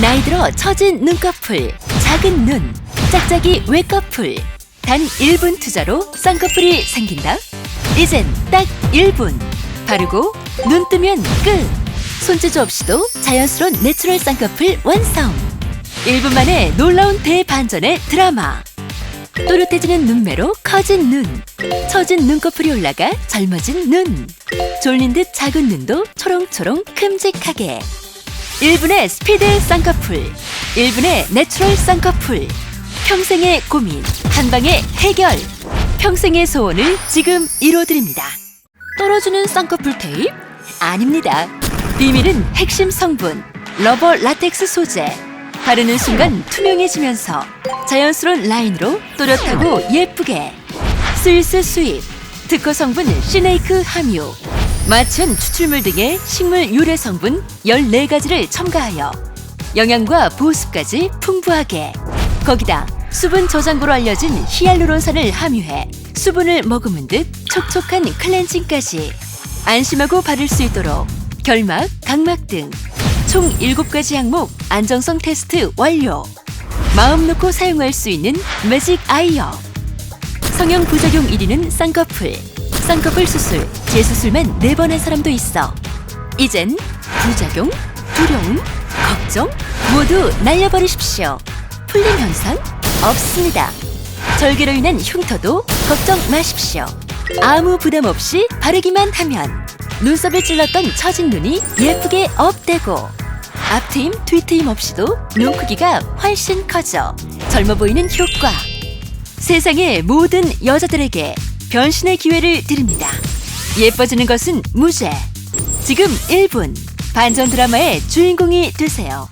나이 들어 처진 눈꺼풀, 작은 눈, 짝짝이 외꺼풀. 단 1분 투자로 쌍꺼풀이 생긴다? 이젠 딱 1분. 바르고 눈 뜨면 끝. 손재주 없이도 자연스러운 내추럴 쌍꺼풀 완성. 1분 만에 놀라운 대반전의 드라마. 또렷해지는 눈매로 커진 눈. 처진 눈꺼풀이 올라가 젊어진 눈. 졸린 듯 작은 눈도 초롱초롱 큼직하게. 1분의 스피드 쌍꺼풀. 1분의 내추럴 쌍꺼풀. 평생의 고민, 한 방에 해결. 평생의 소원을 지금 이뤄드립니다. 떨어지는 쌍꺼풀 테이프? 아닙니다. 비밀은 핵심 성분, 러버 라텍스 소재. 바르는 순간 투명해지면서 자연스러운 라인으로 또렷하고 예쁘게. 스위스 수입, 특허 성분 시네이크 함유, 마천 추출물 등의 식물 유래 성분 14가지를 첨가하여 영양과 보습까지 풍부하게 거기다 수분 저장고로 알려진 히알루론산을 함유해 수분을 머금은 듯 촉촉한 클렌징까지 안심하고 바를 수 있도록 결막, 각막 등 총 7가지 항목 안정성 테스트 완료 마음 놓고 사용할 수 있는 매직 아이어 성형 부작용 1위는 쌍꺼풀. 쌍꺼풀 수술, 재수술만 4번 한 사람도 있어. 이젠 부작용, 두려움, 걱정 모두 날려버리십시오. 풀림 현상 없습니다. 절개로 인한 흉터도 걱정 마십시오. 아무 부담 없이 바르기만 하면 눈썹을 찔렀던 처진 눈이 예쁘게 업되고 앞트임, 뒤트임 없이도 눈 크기가 훨씬 커져 젊어 보이는 효과. 세상의 모든 여자들에게 변신의 기회를 드립니다. 예뻐지는 것은 무죄. 지금 1분 반전 드라마의 주인공이 되세요.